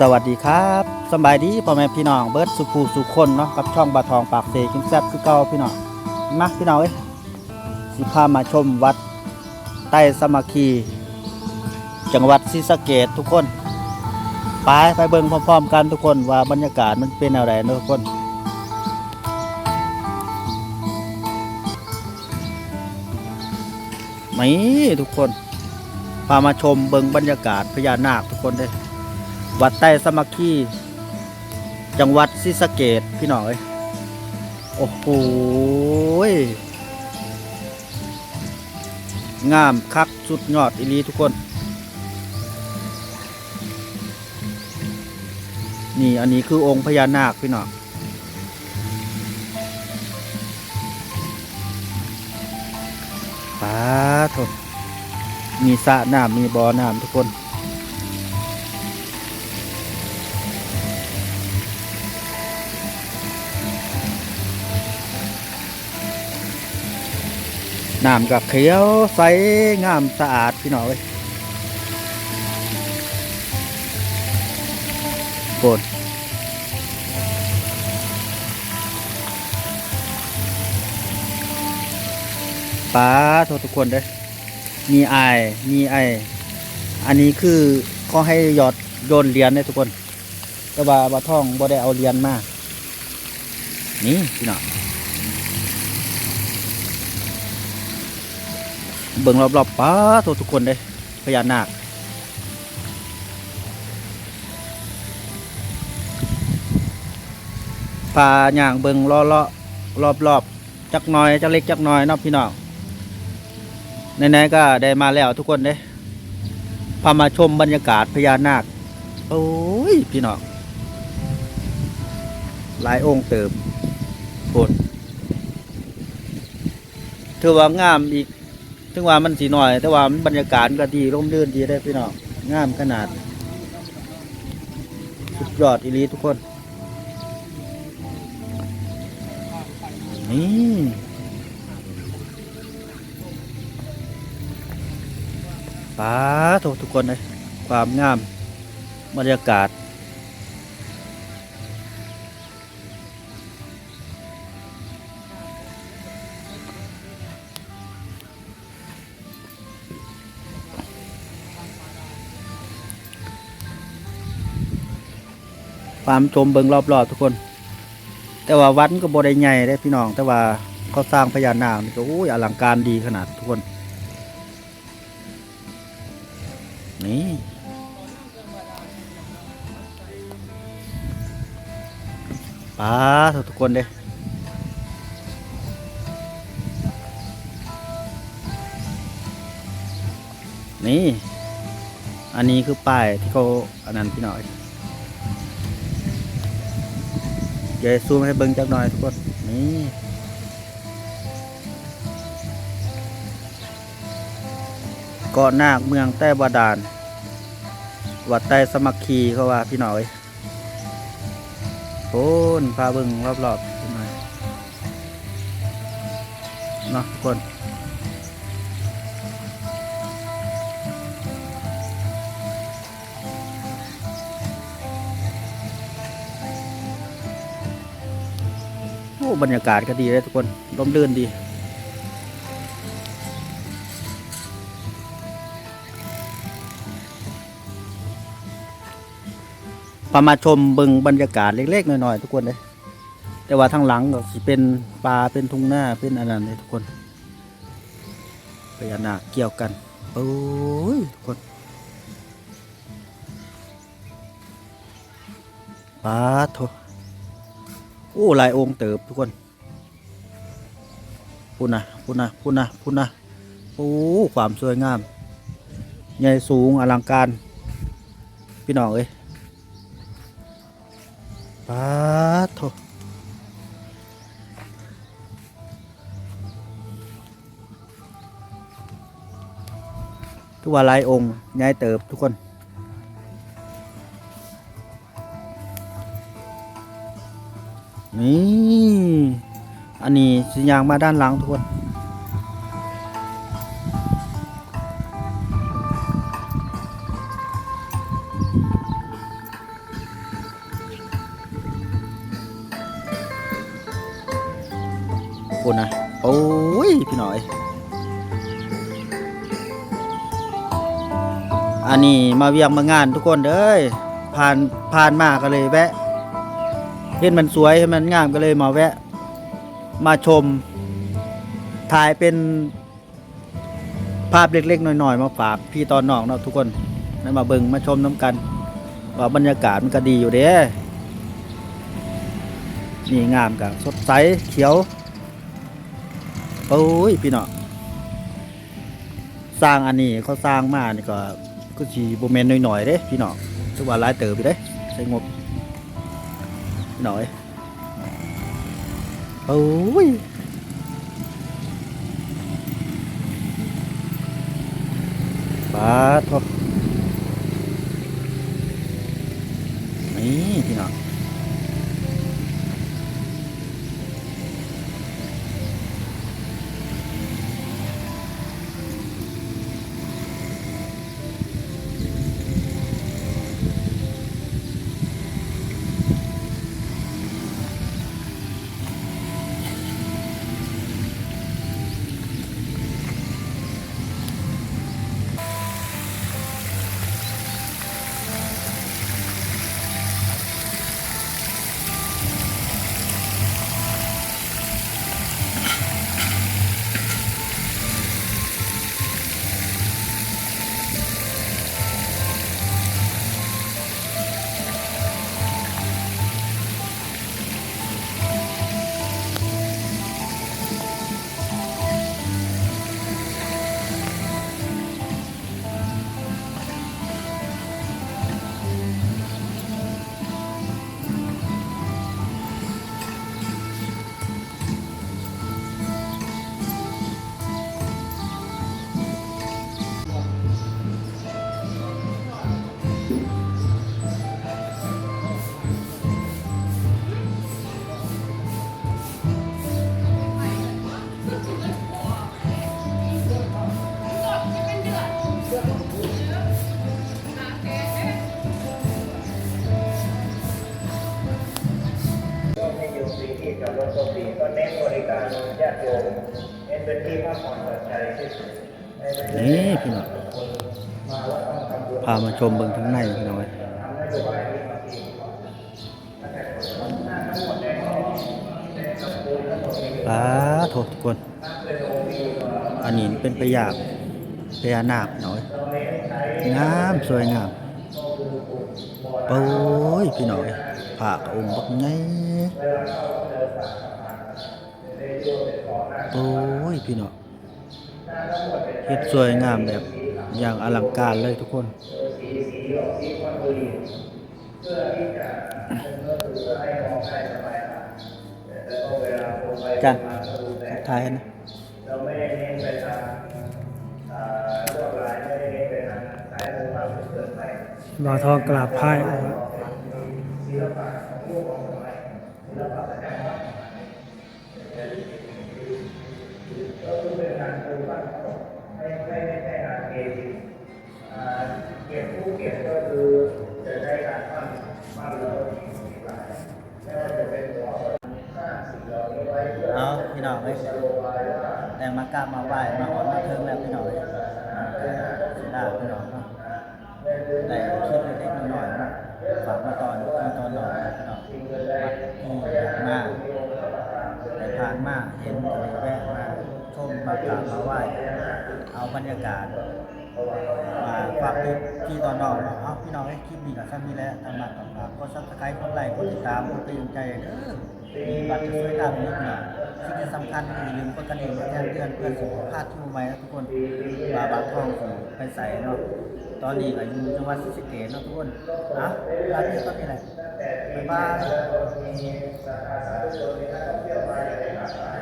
สวัสดีครับสบายดีพ่อแม่พี่น้องเบิร์ดสุภูสุคนเนาะกับช่องบาทองปากเสกินแซ่บคือเก่าพี่น้องมาพี่น้องเอ้ยสิพามาชมวัดใต้สมัคี จังหวัดศรีสะเกดทุกคนไปไปเบิ่งพร้อมๆกันทุกคนว่าบรรยากาศมันเป็นอะไรเนะทุกคนนี่ทุกคนพามาชมเบิงบรรยากาศพญานาคทุกคนเลย วัดใต้สมัคคีจังหวัดศรีสะเกดพี่น้องเอ้ยโอ้โหงามคักสุดยอดอีลีทุกคน นี่อันนี้คือองค์พญานาคพี่น้องป้าทนมีสระน้ำมีบ่อน้ำทุกคน น้ำกับเขียวใสงามสะอาดพี่น้องเอ้ยโกนป้าทษทุกคนเด้มีไอมีไอ อันนี้คือเขาให้หยอดโยนเหรียญเนี่ยทุกคน แต่ว่าบาท่องบ่ได้เอาเหรียญมา นี่พี่น้อง เบิ่งรอบๆป้าโทษทุกคนเลยพญานาคพาอย่างเบิ่งล้อเลาะรอบๆจักหน้อยจักเล็กจักน้อยนาะพี่น้องไหนๆก็ได้มาแล้วทุกคนเด้พามาชมบรรยากาศพญานาคโอ้ยพี่น้องหลายองค์เติมโคนถือว่างามอีก ถึงว่ามันสีหน่อย แต่ว่ามันบรรยากาศก็ดีร่มรื่นดีได้พี่น้องงามขนาด สุดยอดอีลีทุกคน นี่ป้าโททุกคนเลยความงามบรรยากาศ ความชมเบิงรอบๆทุกคน แต่ว่าวัดก็บได้ใหญ่ได้พี่น้อง แต่ว่าเขาสร้างพญานาคนี่ก็โอ้ยอลังการดีขนาดทุกคน นี่ป้าทุกคนเด้นี่ อันนี้คือป้ายที่เขาอันนั้นพี่น้อง เดี๋ยวซูมให้เบิ่งจักหน่อยทุกคน นี่เกาะนาคเมืองใต้บาดาล วัดใต้สมัคคีเขาว่าพี่หน้อยโอ้นพาเบิ่งรอบๆพี่น้อยเนาะทุกคน บรรยากาศก็ดีเลยทุกคนร่มรื่นดีพามาชมบิงบรรยากาศเล็กๆหน้อยๆทุกคนเลยแต่ว่าทางหลังก็สิเป็นปลาเป็นทุ่งหน้าเป็นอันนั้นเลยทุกคนพญานาคเกี่ยวกันโอ้ยทุกคนปลาโถ โอ้ลายองค์เติบทุกคนพูดนะพูดนะพูดนะพูดนะโอ้ความสวยงาม ใหญ่สูงอลังการ พี่น้องเอ้ยปาโถทุกว่าลายองค์ย้ายเติบทุกคน นี่อันนี้สัญญางมาด้านหลังทุกคนคนนะโอ้ยพี่หน่อย อันนี้มาเวียงมางานทุกคนเด้ยผ่านผ่านมาก็เลยแวะ เห็นมันสวยเห็นมันงามก็เลยมาแวะ มาชม ถ่ายเป็นภาพเล็กๆหน่อยๆ มาฝากพี่ตอนน้องเนาะทุกคนนั่นมาเบิงมาชมน้ำกัน ว่าบรรยากาศมันก็ดีอยู่เด้นี่งามกับสดใสเขียวโอ้ยพี่น้อสร้างอันนี้เขาสร้างมานี่ก็ก็สีโบเมนหน่อยๆเด้พี่น้องถือว่าหลายเติบไปเด้ใช้งบ หน่อยโอ้ย ที่จอดรถก็ฟรีก็เน้นบริการญาติโยมเน้นเป็นที่พักผ่อนหย่อนใจที่สุดนี่พี่น้องพามาชมเบิ่งทั้งในพี่น้องเอ้ยทำนโยบาโทษทุกคน อันนี้เป็นพยาบพญานาคหน่อยงามสวยงามโอ้ยพี่น้อยผ่าองค์บักไง โอ้ยพี่น้อยเฮ็ดสวยงามแบบอย่างอลังการเลยทุกคนสีสีออกสีควันบุหรี่เพื่อที่จะเป็นเนื้อถือให้มองได้สบายตาแต่ก็เวลาคนไปจันมาดูแต่ทายให้นะเราไม่ได้เน้นไปทางอ่าลวดลายไม่ได้เน้นไปทางสายมือมากจนเกินไปบ่าวทองกราบพาย เก็บผู้เก็คือจะใช้การปั้นปั้นแล้วมีหลายไม่ว่าจะเป็นหัวห้าสิ่งเหล่านี้ไว้เพื่อเอาพี่น้องเอ้ยแต่มากราบมาไหว้มาอ่อนมาเทิงแล้วพี่น้องเอ้ยอ่าก็เสียดาพี่น้องเนาะแต่คลิปเล็กๆน้อยๆนาะฝากมาตอนมาตอนหน่อยพี่น้องวัดที่มาได้ผ่านมาเห็นก็เลยแวะมาชมมากราบมาไหว้เอาบรรยากาศ มาฝากพี่พี่ตอนน้องเนาะเอาพี่น้องเอ้คลิปนี้ก็สั้นนี้แหละทางมาต่อฝากกดซับสไครต์กดไลค์กดติดตามกดเป็นกำลังใจเด้อมีบัตรจะช่วยตามนิดหน่อยสิ่งที่สำคัญคืออย่าลืมกดกระดิ่งแจ้งเตือนเพื่อนสุขภาพที่มือใหม่นะทุกคนบาบาทองของไปใส่เนาะตอนนี้ก็อยู่จังหวัดศรีสะเกษเนาะทุกคนอะลาพี่ก็นี่แหละบ๊ายบายมีสาขาสาธุชนมีนักท่องเที่ยวมาอย่างไรหลากหลาย